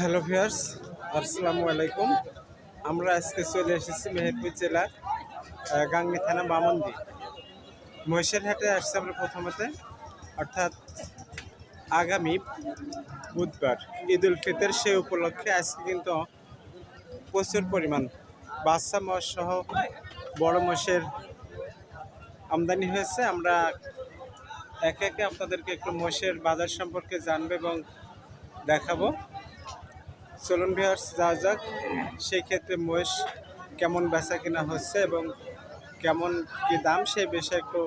Hello viewers আসসালামু আলাইকুম। আমরা আজকে চলে এসেছি মেহেরপুর জেলার গাংনী থানা বামন্দি মহিষের হাটে আসছে আমরা প্রথমতে। অর্থাৎ আগামী বুধবার, ঈদ উল ফিতর সেই উপলক্ষে আজকে কিন্তু প্রচুর পরিমাণ বাচ্চা মশ সহ বড় মোষের আমদানি হয়েছে। আমরা একে একে আপনাদেরকে একটু মোষের বাজার সম্পর্কে জানব এবং দেখাবো। চলুন ভিউয়ার্স, যাওয়া যাক। সেই ক্ষেত্রে মহিষ কেমন বেচা কিনা হচ্ছে এবং কেমন কি দাম, সেই বিষয়ে একটু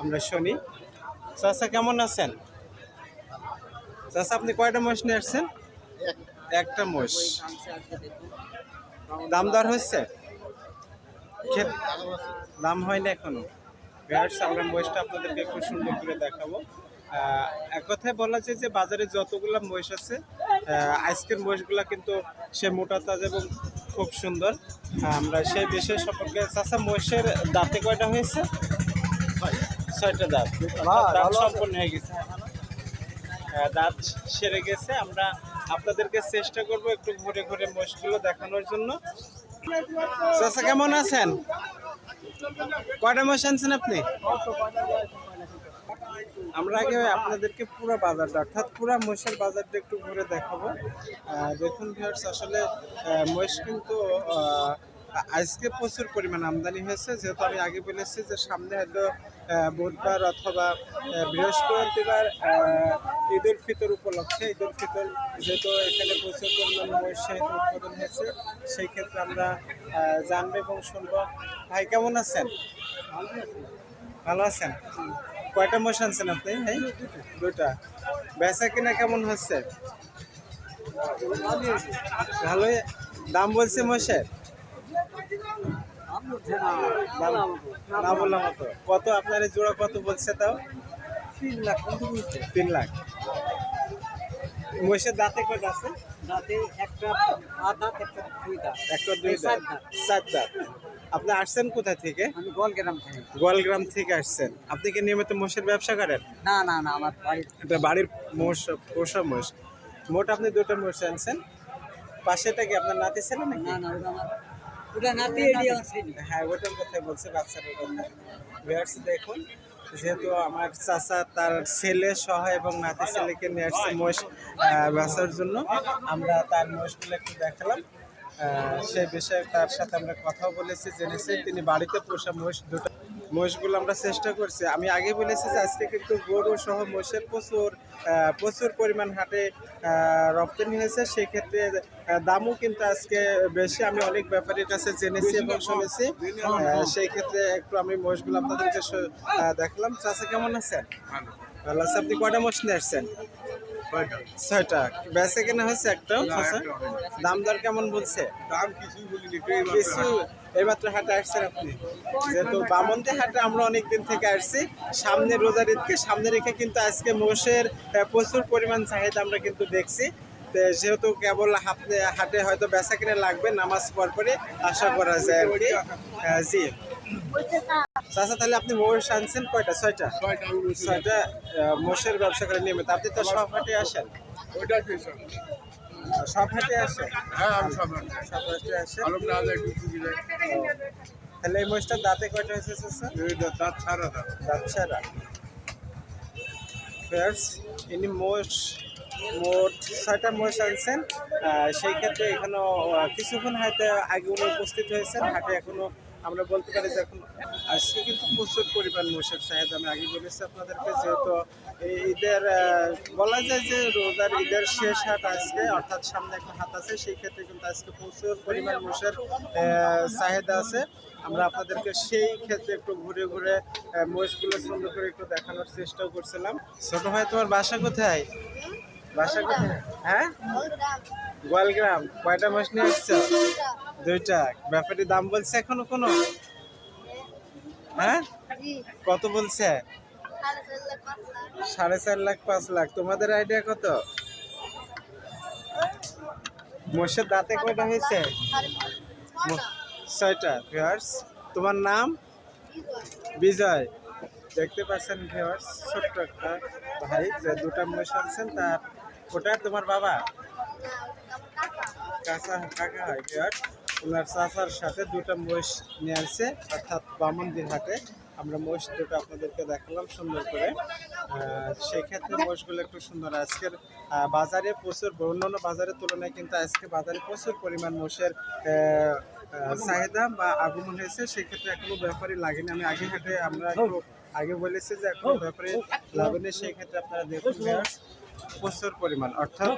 আমরা শুনি। চাচা, কেমন আছেন? চাচা, আপনি কয়টা মহিষ নিয়ে আসছেন? একটা মহিষ। দাম দর হচ্ছে? দাম হয়নি এখনও। ভিউয়ার্স, আমরা মহিষটা আপনাদেরকে একটু সুন্দর করে দেখাবো। এক কথায় বলা যায় যে বাজারে যতগুলো মহিষ আছে আজকের মহিষগুলো কিন্তু সে মোটা তাজা এবং খুব সুন্দর। আমরা সেই বিষয় সম্পর্কে চাষা মহিষের দাঁতে কয়টা হয়েছে? ছয়টা দাঁত। দাঁত সম্পূর্ণ হয়ে গেছে। দাঁত সেরে গেছে। আমরা আপনাদেরকে চেষ্টা করব একটু ঘুরে ঘুরে মহিষগুলো দেখানোর জন্য। চাষা কেমন আছেন? কয়টা মহিষ আনছেন আপনি? আমরা আগে আপনাদেরকে পুরো বাজারটা, অর্থাৎ পুরো মহিষের বাজারটা একটু ঘুরে দেখাবো। দেখুন ভিউয়ার্স আসলে মহিষ কিন্তু আজকে প্রচুর পরিমাণ আমদানি হয়েছে। যেহেতু আমি আগে বলেছি যে সামনে হয়তো বুধবার অথবা বৃহস্পতিবার ঈদ উল ফিতর উপলক্ষে ঈদ উল ফিতর যেহেতু এখানে প্রচুর পরিমাণ মহিষ উৎপাদন হয়েছে, সেই ক্ষেত্রে আমরা জানব এবং শুনব। ভাই, কেমন আছেন? ভালো আছেন? কয়টা মোষ আনছেন আপনি এই দুটা বেচা কিনা কেমন হচ্ছে? ভালোই? দাম বলছে দাম না বললাম মতো কত আপনার জোড়া কত বলছে তাও? তিন লাখ। তিন লাখ মোষের দাঁতে কয়টা আছে? দাঁতে একটা দাঁত একটা দুই দাঁত। একটা দুই দাঁত। চার দাঁত। আপনি আসছেন কোথা থেকে? আমি গোলগ্রাম থেকে। গোয়ালগ্রাম থেকে আসছেন। আপনি কি নিয়মিত মোষের ব্যবসা করেন? না না না আমার বাড়ি এটা বাড়ির মোষ পোষা মোষ। মোট আপনি দুটো মোষ আনছেন। পাশেটা কি আপনার নাতি ছিল নাকি? না না ওটা আমার ওটা নাতি এটি আমার হ্যাঁ ওটার কথাই বলছে বাচ্চাটার কথা ভিউয়ার্স দেখুন যেহেতু আমার চাচা তার ছেলে সহ এবং নাতি ছেলেকে নিয়ে আসছে মোষ বেচার জন্য আমরা তার মোষগুলো একটু দেখালাম। সেই বিষয়ে তার সাথে আমরা কথাও বলেছি, জেনেছি। তিনি বাড়িতে পোষা মহিষ দুটো মোষগুলো আমরা চেষ্টা করছি। আমি আগে বলেছি যে আজকে কিন্তু গরু সহ মহিষের প্রচুর প্রচুর পরিমাণ হাটে রপ্তানি হয়েছে। সেই ক্ষেত্রে দামও কিন্তু আজকে বেশি। আমি অনেক ব্যাপারীর কাছে জেনেছি এবং শুনেছি। সেই ক্ষেত্রে একটু আমি মোষগুলো আপনাদেরকে দেখালাম। চাষা কেমন আছেন? ভালো। আছে। আপনি কয়টা মোষ নিয়ে আসছেন? ছয়টা। বেচে কেনা হয়েছে চাচা? দাম দর কেমন বলছে? দাম কিছুই বলিনি কিছু এইমাত্র হাটে আসছেন আপনি? যেহেতু হাটে আমরা অনেক দিন থেকে আসছি সামনে রোজার ঈদকে সামনে রেখে কিন্তু আজকে মোষের প্রচুর পরিমাণ চাহিদা আমরা কিন্তু দেখছি। যেহেতু কেবল হাতে হাটে হয়তো বেচা কিনে লাগবে নামাজ পর পরে আশা করা যায় আর কি। জি। চাচা তাহলে আপনি মোষ আনছেন কয়টা? ছয়টা? ছয়টা মোষের ব্যবসা করে নিয়মিত। আপনি তো সব হাটে আসেন? সব? হাটে আসেন? হ্যাঁ আমি সব হাটে আসেন। তাহলে এই মোষটার দাঁতে কয়টা হয়েছে চাচা? দাঁত ছাড়া দাঁত। ফেয়ার্স ইনি মোষ মোট ছয়টা মোষ আনছেন। সেই ক্ষেত্রে এখনও কিছুক্ষণ হয়তো আগে উনি উপস্থিত হয়েছেন হাটে এখনও আমরা বলতে পারি যে এখন আজকে কিন্তু প্রচুর পরিমাণ মোষের চাহিদা আমি আগে বলেছি আপনাদেরকে যেহেতু ঈদের বলা যায় যে রোজার ঈদের শেষ হাট আজকে অর্থাৎ সামনে একটা হাত আছে সেই ক্ষেত্রে কিন্তু আজকে প্রচুর পরিমাণ আহ, চাহিদা আছে। আমরা আপনাদেরকে সেই ক্ষেত্রে একটু ঘুরে ঘুরে আহ, মহিষগুলো সুন্দর করে একটু দেখানোর চেষ্টাও করছিলাম। ছোট ভাই তোমার বাসা কোথায়? বাসা কোথায়? হ্যাঁ? গোয়ালগ্রাম কয়টা মাস নিয়ে আসছো? দুইটা। ব্যাপারী দাম বলছে এখনও কোনো? হ্যাঁ? কত বলছে? সাড়ে চার লাখ পাঁচ লাখ। তোমাদের আইডিয়া কত? মোষের দাঁতে কয়টা হয়েছে? ছয়টা। ভিওয়ার্স তোমার নাম? বিজয়। দেখতে পাচ্ছেন ভিওয়ার্স ছোট্ট একটা ভাই যে দুটা মোষ আনছেন তার ওটা তোমার বাবা? কাঁচা কাকা হয় বিয়ার ওনার চাচার সাথে দুটো মহিষ নিয়ে আসছে অর্থাৎ বামন্দির হাটে। আমরা মহিষ দুটো আপনাদেরকে দেখালাম সুন্দর করে। আহ, সেই ক্ষেত্রে মহিষগুলো একটু সুন্দর। আজকের বাজারে প্রচুর অন্যান্য বাজারের তুলনায় কিন্তু আজকে বাজারে প্রচুর পরিমাণ মোষের চাহিদা বা আগমন হয়েছে। সেক্ষেত্রে এখনও ব্যাপারী লাগেনি। আমি আগে হাটে আমরা একটু আগে বলেছি যে এখনও ব্যাপারে লাগেনি। সেই ক্ষেত্রে আপনারা দেখুন প্রচুর পরিমাণ। অর্থাৎ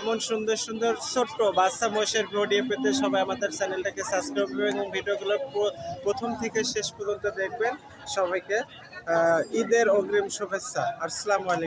এমন সুন্দর সুন্দর ছোট্ট বাচ্চা মহিষের ভিডিও পেতে সবাই আমাদের চ্যানেলটাকে সাবস্ক্রাইব করবেন এবং ভিডিওগুলো প্রথম থেকে শেষ পর্যন্ত দেখবেন সবাইকে। ঈদের অগ্রিম শুভেচ্ছা। আসসালামু আলাইকুম।